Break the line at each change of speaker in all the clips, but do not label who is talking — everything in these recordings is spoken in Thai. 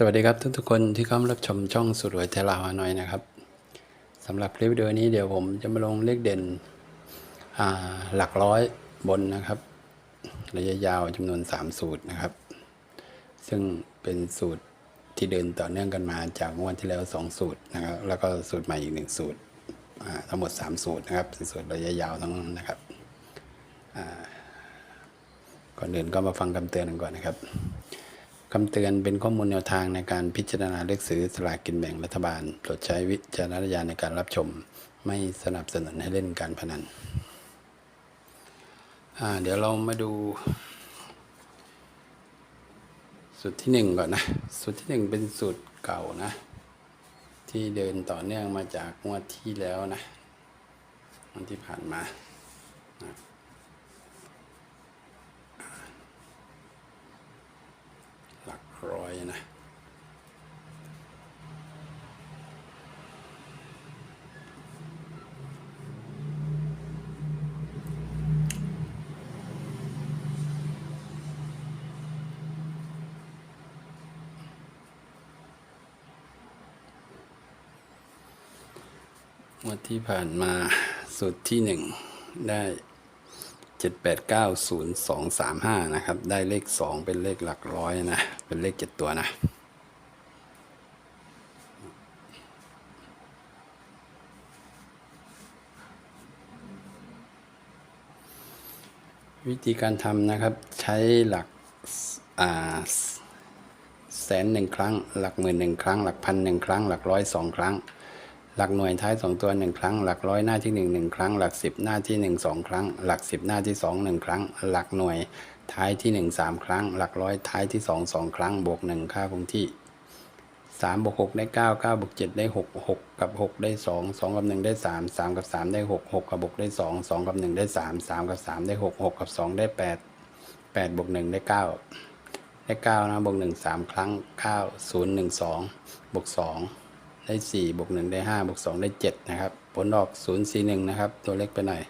สวัสดีครับทุกๆคนที่เข้ามารับชมช่องสุดรวยเทลาวาน้อยนะครับสำหรับคลิปวิดีโอนี้เดี๋ยวผมจะมาลงเลขเด่นหลักร้อยบนนะครับ ระยะยาวจำนวน 3 สูตรนะครับ ซึ่งเป็นสูตรที่เดินต่อเนื่องกันมาจากงวดที่แล้ว 2 สูตรนะครับ แล้วก็สูตรใหม่อีกหนึ่งสูตรทั้งหมด 3 สูตรนะครับเป็นสูตรระยะยาวทั้งนั้นนะครับก่อนอื่นก็มาฟังคำเตือนกันก่อนนะครับ คำเตือนเป็นข้อมูลแนวทางในการพิจารณาเลือกซื้อสลากกินแบ่งรัฐบาล โปรดใช้วิจารณญาณในการรับชม ไม่สนับสนุนให้เล่นการพนัน เดี๋ยวเรามาดู สูตรที่หนึ่งก่อนนะ สูตรที่หนึ่งเป็นสูตรเก่านะ ที่เดินต่อเนื่องมาจากงวดที่แล้วนะงวดที่ผ่านมานะ หลักร้อย นะงวันที่ผ่านมาสูตรที่หนึ่งได้ เจ็ดแปดเก้าศูนย์สองสามห้านะครับ ได้เลขสองเป็นเลขหลักร้อยนะ เป็นเลขเจ็ดตัวนะ วิธีการทำนะครับใช้หลักแสนหนึ่งครั้ง หลักหมื่นหนึ่งครั้ง หลักพันหนึ่งครั้ง หลักร้อยสองครั้ง หลักหน่วยท้ายสองตัวหนึ่งครั้ง หลักร้อยหน้าที่หนึ่งหนึ่งครั้ง หลักสิบหน้าที่หนึ่งสองครั้ง หลักสิบหน้าที่สองหนึ่งครั้ง หลักหน่วยท้ายที่หนึ่งสามครั้ง หลักร้อยท้ายที่สองสองครั้ง บวกหนึ่งค่าคงที่สามบวกหกได้เก้าเก้าบวกเจ็ดได้หกหกกับหกได้สองสองกับหนึ่งได้สามสามกับสามได้หกหกกับหกได้สองสองกับหนึ่งได้สามสามกับสามได้หกหกกับสองได้แปดแปดบวกหนึ่งได้เก้าได้เก้านะบวกหนึ่งสามครั้งเก้าศูนย์หนึ่งสองบวกสอง ได้สี่บวกหนึ่งได้ห้าบวกสองได้เจ็ดนะครับผลออกศูนย์สี่หนึ่งนะครับตัวเล็กไปหน่อย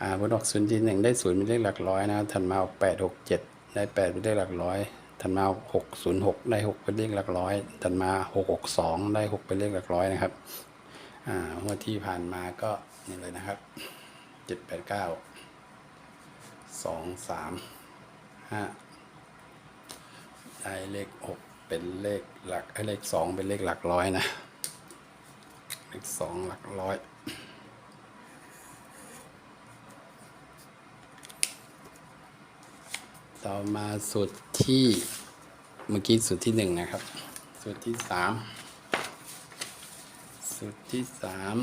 อ่าผลออกศูนย์สี่หนึ่งได้ศูนย์เป็นเลขหลักร้อยนะครับถัดมาออกแปดหกเจ็ดได้แปดเป็นเลขหลักร้อยถัดมาออกหกศูนย์หกได้หกเป็นเลขหลักร้อยถัดมาหกหกสองได้หกเป็นเลขหลักร้อยนะครับอ่างวดที่ผ่านมาก็นี่เลยนะครับเจ็ดแปดเก้าสองสามห้าได้เลขหก เป็นเลขหลักเลขสองเป็นเลขหลักร้อยนะ เลขสองหลักร้อยต่อมาสูตรที่เมื่อกี้สูตรที่หนึ่งนะครับ สูตรที่สามสูตรที่สาม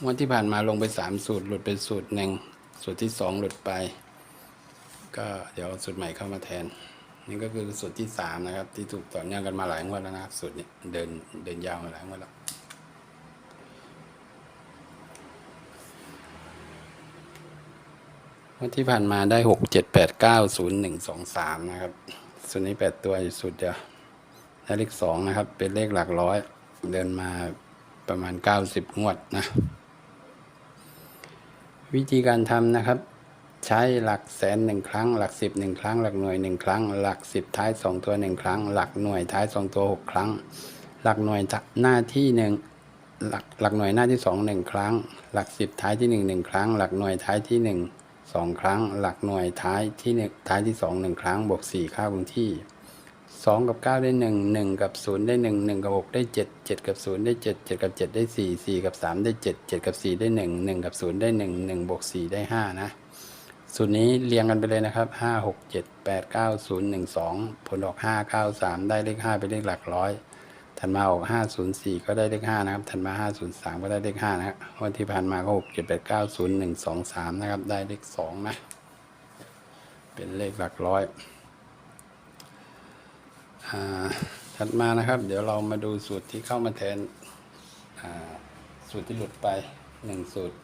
งวันที่ผ่านมาลงไปสามสูตรหลุดไปสูตรหนึ่งสูตรที่สองหลุดไป ก็เดี๋ยวสูตรใหม่เข้ามาแทน นี่ก็คือสูตรที่สามนะครับ ที่ถูกต่อเนื่องกันมาหลายงวดแล้วนะครับสูตรนี้เดินเดินยาวมาหลายงวดแล้วงวันที่ผ่านมาได้หกเจ็ดแปดเก้าศูนย์หนึ่งสองสามนะครับสูตรนี้แปดตัวอยู่สูตรเดียวได้เลขสองนะครับ เป็นเลขหลักร้อย เดินมาประมาณเก้าสิบงวดนะ วิธีการทำนะครับ ใช้หลักแสนหนึ่งครั้ง หลักสิบหนึ่งครั้ง หลักหน่วยหนึ่งครั้ง หลักสิบท้ายสองตัวหนึ่งครั้ง หลักหน่วยท้ายสองตัวหกครั้ง หลักหน่วยหน้าที่หนึ่งหลักหลักหน่วยหน้าที่สองหนึ่งครั้ง หลักสิบท้ายที่หนึ่งหนึ่งครั้ง หลักหน่วยท้ายที่หนึ่งสองครั้ง หลักหน่วยท้ายที่หนึ่งท้ายที่สองหนึ่งครั้ง บวกสี่ค่าคงที่สองกับเก้าได้หนึ่งหนึ่งกับศูนย์ได้หนึ่งหนึ่งกับหกได้เจ็ดเจ็ดกับศูนย์ได้เจ็ดเจ็ดกับเจ็ดได้สี่สี่กับสามได้เจ็ดเจ็ดกับสี่ได้หนึ่งหนึ่งกับศูนย์ได้หนึ่งหนึ่งบวกสี่ได้ห้านะ สูตรนี้เรียงกันไปเลยนะครับห้าหกเจ็ดแปดเก้าศูนย์หนึ่งสองผลออกห้าเก้าสามได้เลขห้าเป็นเลขหลักร้อย ถัดมาออกห้าศูนย์สี่ก็ได้เลขห้านะครับ ถัดมาห้าศูนย์สามก็ได้เลขห้านะครับวันที่ผ่านมาก็หกเจ็ดแปดเก้าศูนย์หนึ่งสองสามนะครับ ได้เลขสองนะ เป็นเลขหลักร้อย ถัดมานะครับ เดี๋ยวเรามาดูสูตรที่เข้ามาแทนสูตรที่หลุดไปหนึ่งสูตร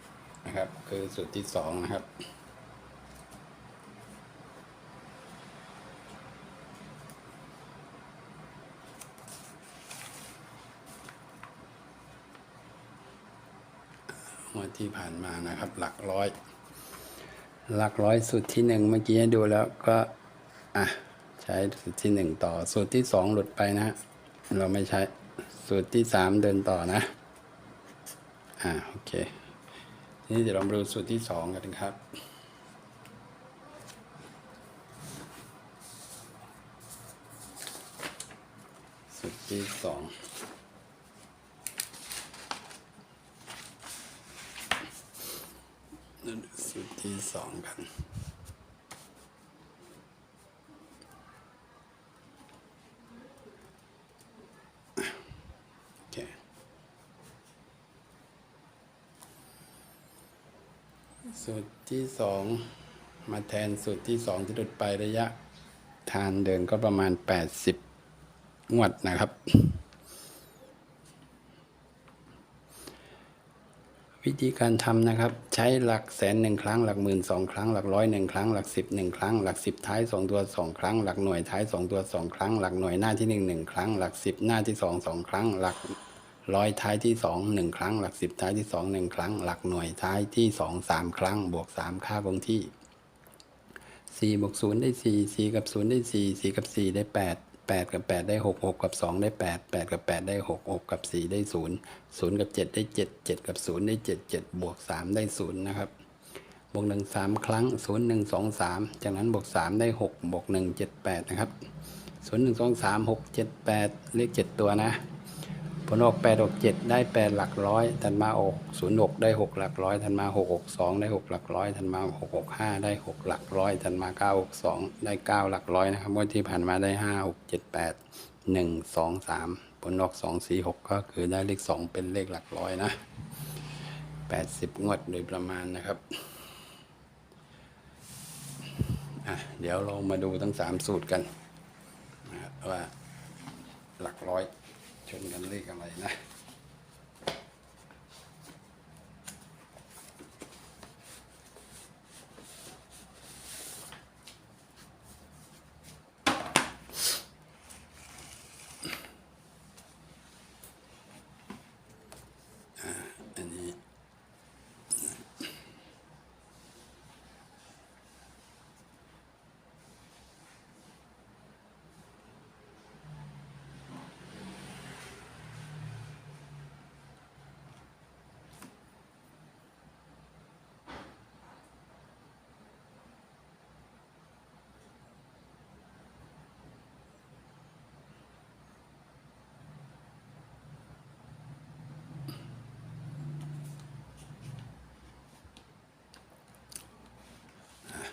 นะครับ คือสูตรที่สองนะครับ งวดที่ผ่านมานะครับ หลักร้อย หลักร้อยสุดที่หนึ่งเมื่อกี้ดูแล้วก็อะใช้สูตรที่หนึ่งต่อสูตรที่สองหลุดไปนะ เราไม่ใช้สูตรที่สามเดินต่อนะ อ่าโอเคทีนี้เดี๋ยวเรามาดูสูตรที่สองกันครับสูตรที่สอง เราดูสูตรที่สองกันโอเคสูตรที่สองมาแทนสูตรที่สองที่หลุดไประยะ ทานเดินก็ประมาณ 80 งวดนะครับ วิธีการทำนะครับ ใช้หลักแสนหนึ่งครั้งหลักหมื่นสองครั้งหลักร้อยหนึ่งครั้งหลักสิบหนึ่งครั้งหลักสิบท้ายสองตัวสองครั้ง หลักหน่วยท้ายสองตัวสองครั้ง หลักหน่วยหน้าที่หนึ่งหนึ่งครั้ง หลักสิบหน้าที่สองสองครั้ง หลักร้อยท้ายที่สองหนึ่งครั้ง หลักสิบท้ายที่สองหนึ่งครั้ง หลักหน่วยท้ายที่สองสามครั้ง บวกสามค่าคงที่สี่บวกศูนย์ได้สี่สี่กับศูนย์ได้สี่สี่กับสี่ได้แปด แปดกับแปดได้หกหกกับสองได้แปดแปดกับแปดได้หกหกกับสี่ได้ศูนย์ศูนย์กับเจ็ดได้เจ็ดเจ็ดกับศูนย์ได้เจ็ดเจ็ดบวกสามได้ศูนย์นะครับ บวกหนึ่งสามครั้งศูนย์หนึ่งสองสามจากนั้นบวกสามได้หกบวกหนึ่งเจ็ดแปดนะครับศูนย์หนึ่งสองสามหกเจ็ดแปดเลขเจ็ดตัวนะ ผลออกแปดออกเจ็ดได้แปดหลักร้อยถัดมาออกศูนย์หกได้หกหลักร้อยถัดมาหกหกสองได้หกหลักร้อยถัดมาหกหกห้าได้หกหลักร้อยถัดมาเก้าหกสองได้เก้าหลักร้อยนะครับงวดที่ผ่านมาได้ห้าหกเจ็ดแปดหนึ่งสองสามผลออกสองสี่หกก็คือได้เลขสองเป็นเลขหลักร้อยนะแปดสิบงวดโดยประมาณนะครับอะเดี๋ยวเรามาดูทั้งสามสูตรกันว่าหลักร้อย ชนกันเลขอะไรนะ อ่า อันนี้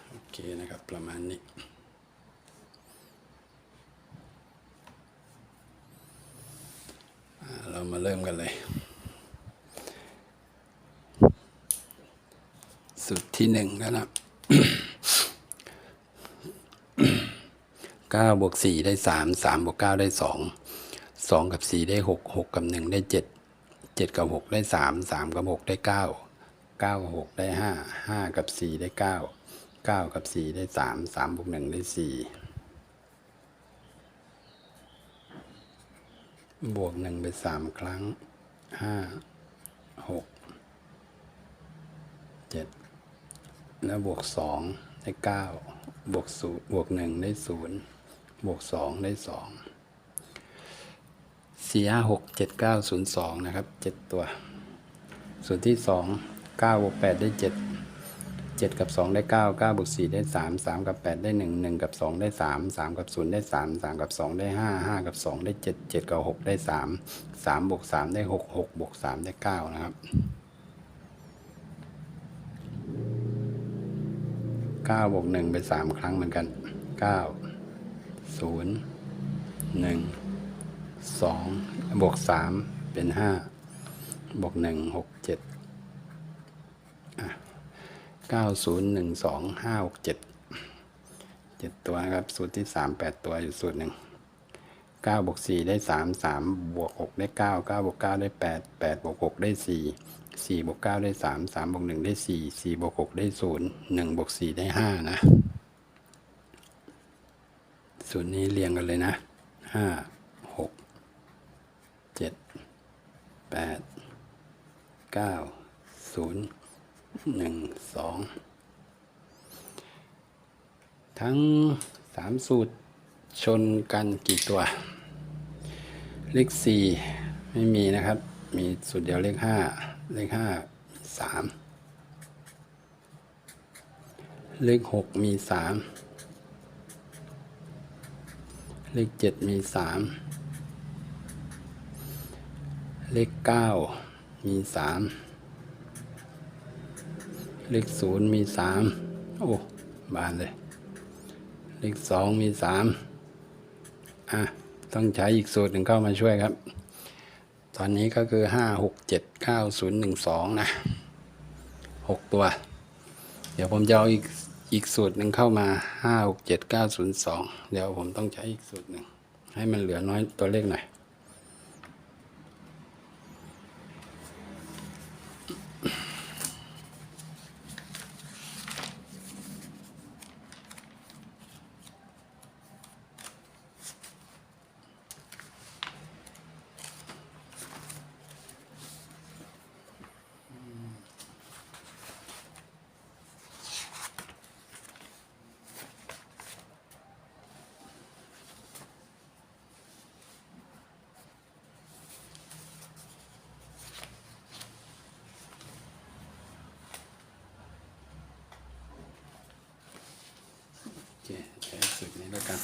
โอเคนะครับ ประมาณนี้ เรามาเริ่มกันเลย สุดที่หนึ่งกันนะเก้าบวกสี่ได้สามสามบวกเก้าได้สองสองกับสี่ได้หกหกกับหนึ่งได้เจ็ดเจ็ดกับหกได้สามสามกับหกได้เก้าเก้ากับหกได้ห้าห้ากับสี่ได้เก้า เก้ากับสี่ได้สามสามบวกหนึ่งได้สี่บวกหนึ่งไปสามครั้งห้าหกเจ็ดแล้วบวกสองได้เก้าบวกศูนย์บวกหนึ่งได้ศูนย์บวกสองได้สองสี่ห้าหกเจ็ดเก้าศูนย์สองนะครับเจ็ดตัว ส่วนที่สองเก้าบวกแปดได้เจ็ด เจ็ดกับสองได้เก้าเก้าบวกสี่ได้สามสามกับแปดได้หนึ่งหนึ่งกับสองได้สามสามกับศูนย์ได้สามสามกับสองได้ห้าห้ากับสองได้เจ็ดเจ็ดกับหกได้สามสามบวกสามได้หกหกบวกสามได้เก้านะครับเก้าบวกหนึ่งไปสามครั้งเหมือนกันเก้าศูนย์หนึ่งสองบวกสามเป็นห้าบวกหนึ่ง 9012567 7 ตัวครับ สูตรที่ 3 8 ตัวอยู่สูตรหนึ่ง9บวก4ได้ 3 3 บวก 6 ได้ 9 9บวก9ได้ 8 8บวก6ได้ 4 4บวก9ได้ 3 3บวก1ได้ 4 4บวก6ได้ 0 1บวก4ได้ 5 นะสูตรนี้เรียงกันเลยนะ 5 6 7 8 9 0 หนึ่งสองทั้งสามสูตรชนกันกี่ตัว เลขสี่ไม่มีนะครับ มีสูตรเดียวเลขห้าเลขห้าสามเลขหกมีสามเลขเจ็ดมีสามเลขเก้ามีสาม เลขศูนย์มีสามโอ้ บานเลย เลขสองมีสามอะ ต้องใช้อีกสูตรหนึ่งเข้ามาช่วยครับ ตอนนี้ก็คือห้าหกเจ็ดเก้าศูนย์หนึ่งสองนะหกตัว เดี๋ยวผมจะเอาอีกอีกสูตรหนึ่งเข้ามาห้าหกเจ็ดเก้าศูนย์สองเดี๋ยวผมต้องใช้อีกสูตรหนึ่งให้มันเหลือน้อยตัวเลขหน่อย เคใช้สูตรนี้แล้วกัน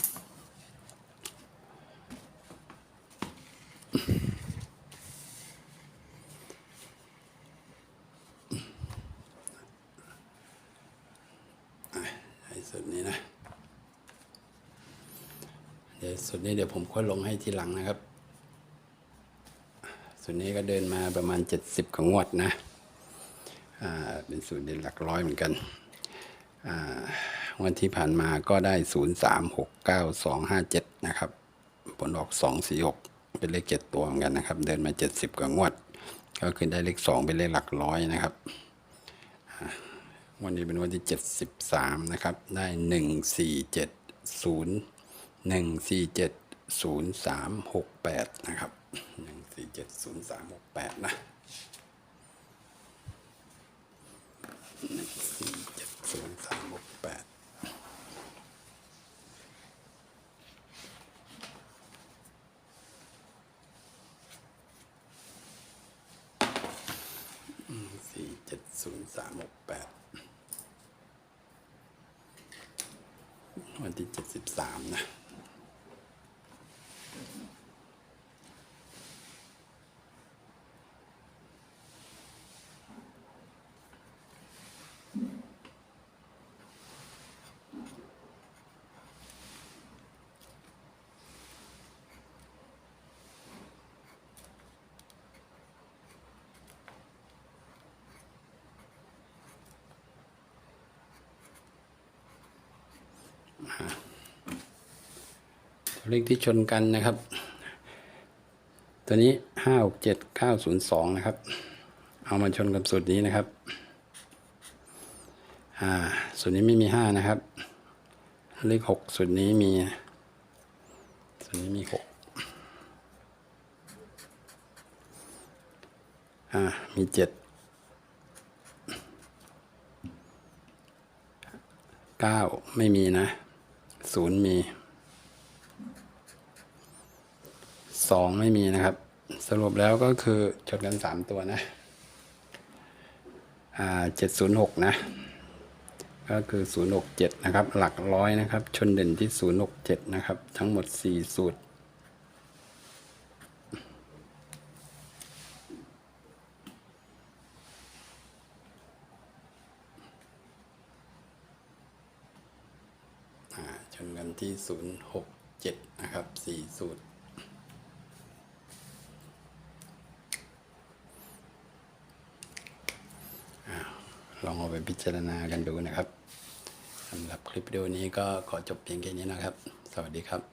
อะใช้สูตรนี้นะ เดี๋ยวสูตรนี้เดี๋ยวผมค่อยลงให้ทีหลังนะครับสูตรนี้ก็เดินมาประมาณ 70ของงวดนะ อ่า เป็นสูตรเด่นหลักร้อยเหมือนกัน อ่า วันที่ผ่านมาก็ได้ 0 3 6 9 2 5 7 นะครับ ผลออก 2 4 6 เป็นเลข 7 ตัวเหมือนกันนะครับ เดินมา 70 กว่างวด ก็คือได้เลข 2 เป็นเลขหลักร้อยนะครับ วันนี้เป็นวันที่ 73 นะครับ ได้ 1 4 7 0 1 4 7 0 3 6 8 นะครับ 1 4 7 0 3 6 8 นะสี่เจ็ดศูนย์สามหกแปดอืมสี่เจ็ดศูนย์ สามหกแปดวันที่เจ็ดสิบสามนะ เลขที่ชนกันนะครับ ตัวนี้ห้าหกเจ็ดเก้าศูนย์สองนะครับ เอามาชนกับสูตรนี้นะครับ อ่า สูตรนี้ไม่มีห้านะครับ เลขหกสูตรนี้มี สูตรนี้มีหกอ่า มีเจ็ดเก้าไม่มีนะ ศูนย์มีสองไม่มีนะครับ สรุปแล้วก็คือชนกันสามตัวนะอ่าเจ็ดศูนย์หกนะก็คือศูนย์หกเจ็ดนะครับ หลักร้อยนะครับ ชนเด่นที่ศูนย์หกเจ็ดนะครับ ทั้งหมดสี่สูตร นกันที่ 067 นะครับสี่สูตร ลองเอาไปพิจารณากันดูนะครับสำหรับคลิปวิดีโอนี้ก็ขอจบเพียงแค่นี้นะครับ สวัสดีครับ